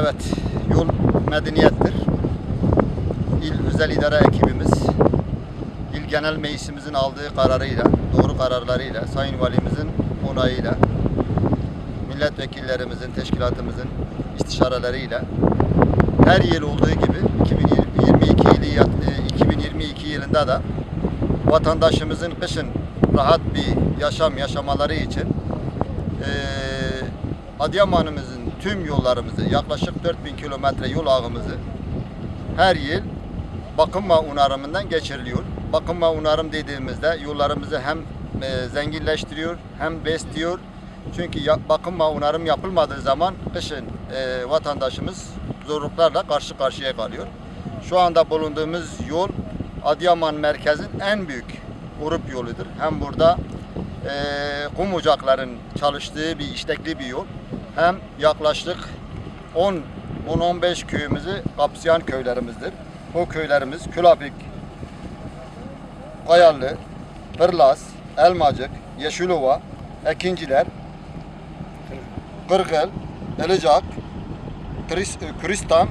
Evet, yol medeniyettir. İl Özel İdare ekibimiz, İl Genel Meclisimizin aldığı kararıyla, doğru kararlarıyla, Sayın Valimizin onayıyla, milletvekillerimizin, teşkilatımızın istişareleriyle her yıl olduğu gibi 2022 yılı, e, 2022 yılında da vatandaşımızın kışın rahat bir yaşam yaşamaları için eee Adıyaman'ımızın tüm yollarımızı yaklaşık 4000 kilometre yol ağımızı her yıl bakım ve onarımından geçiriliyor. Bakım ve onarım dediğimizde yollarımızı hem e, zenginleştiriyor hem besliyor. Çünkü ya- bakım ve onarım yapılmadığı zaman kışın e, vatandaşımız zorluklarla karşı karşıya kalıyor. Şu anda bulunduğumuz yol Adıyaman merkezin en büyük grup yoludur. Hem burada e, kum ocakların çalıştığı bir işlekli bir yol hem yaklaşık 10 10-15 köyümüzü kapsayan köylerimizdir. Bu köylerimiz Külapik, Kayarlı, Kırlas, Elmacık, Yeşilova, Ekinciler, Kırgıl, Ilıcak, Kris, Kristan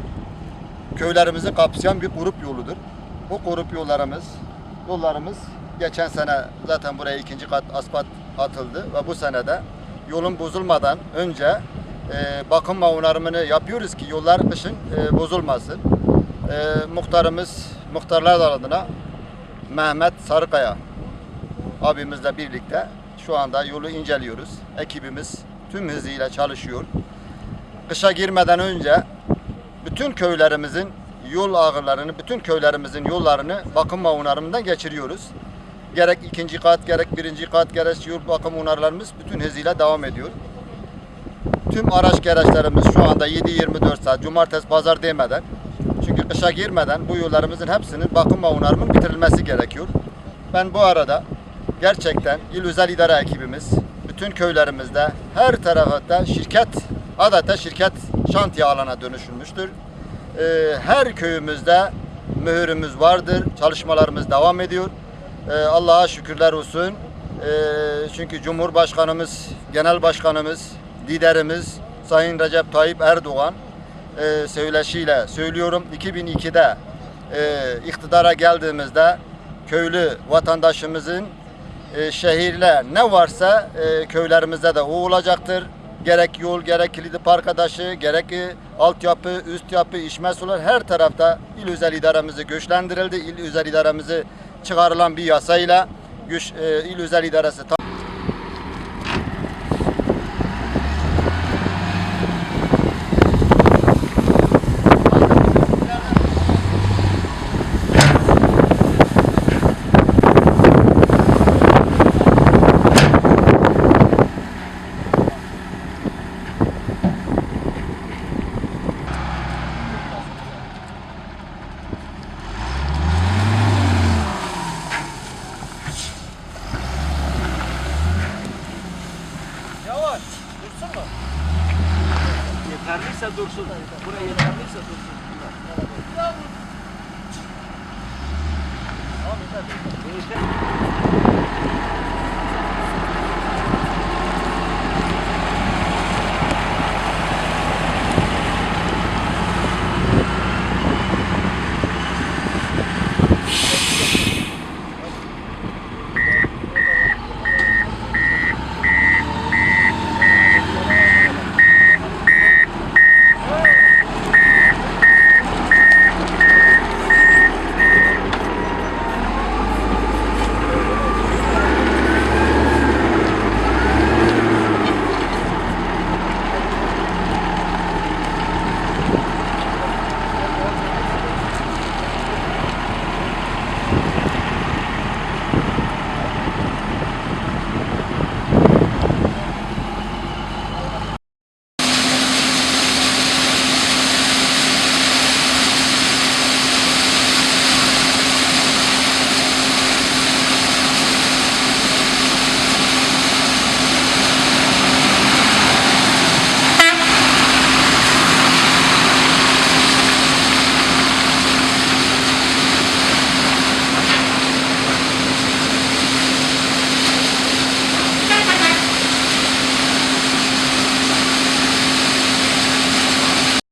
köylerimizi kapsayan bir grup yoludur. Bu grup yollarımız, yollarımız geçen sene zaten buraya ikinci kat asfalt atıldı ve bu sene de yolun bozulmadan önce e, bakım ve onarımını yapıyoruz ki yollar kışın e, bozulmasın. E, muhtarımız, muhtarlar adına Mehmet Sarıkaya abimizle birlikte şu anda yolu inceliyoruz. Ekibimiz tüm hızıyla çalışıyor. Kışa girmeden önce bütün köylerimizin yol ağırlarını, bütün köylerimizin yollarını bakım ve onarımından geçiriyoruz. Gerek ikinci kat, gerek birinci kat, gerek yol bakım onarılarımız bütün hızıyla devam ediyor. Tüm araç gereçlerimiz şu anda 7-24 saat, cumartesi, pazar demeden, çünkü kışa girmeden bu yollarımızın hepsinin bakım ve onarımın bitirilmesi gerekiyor. Ben bu arada gerçekten il özel idare ekibimiz bütün köylerimizde her tarafta şirket adeta şirket şantiye alana dönüşülmüştür. Ee, her köyümüzde mühürümüz vardır. Çalışmalarımız devam ediyor. Ee, Allah'a şükürler olsun. Ee, çünkü Cumhurbaşkanımız, Genel Başkanımız, liderimiz Sayın Recep Tayyip Erdoğan e, söyleşiyle söylüyorum 2002'de e, iktidara geldiğimizde köylü vatandaşımızın e, şehirle ne varsa e, köylerimizde de o olacaktır. Gerek yol, gerek kilidi park adaşı, gerek e, altyapı, üst yapı, içme sular her tarafta il özel idaremizi güçlendirildi. İl özel idaremizi çıkarılan bir yasayla güç, e, il özel idaresi Dursun mu? Yeterliyse dursun. Buraya yeterliyse dursun. Tamam yeter. Yeter.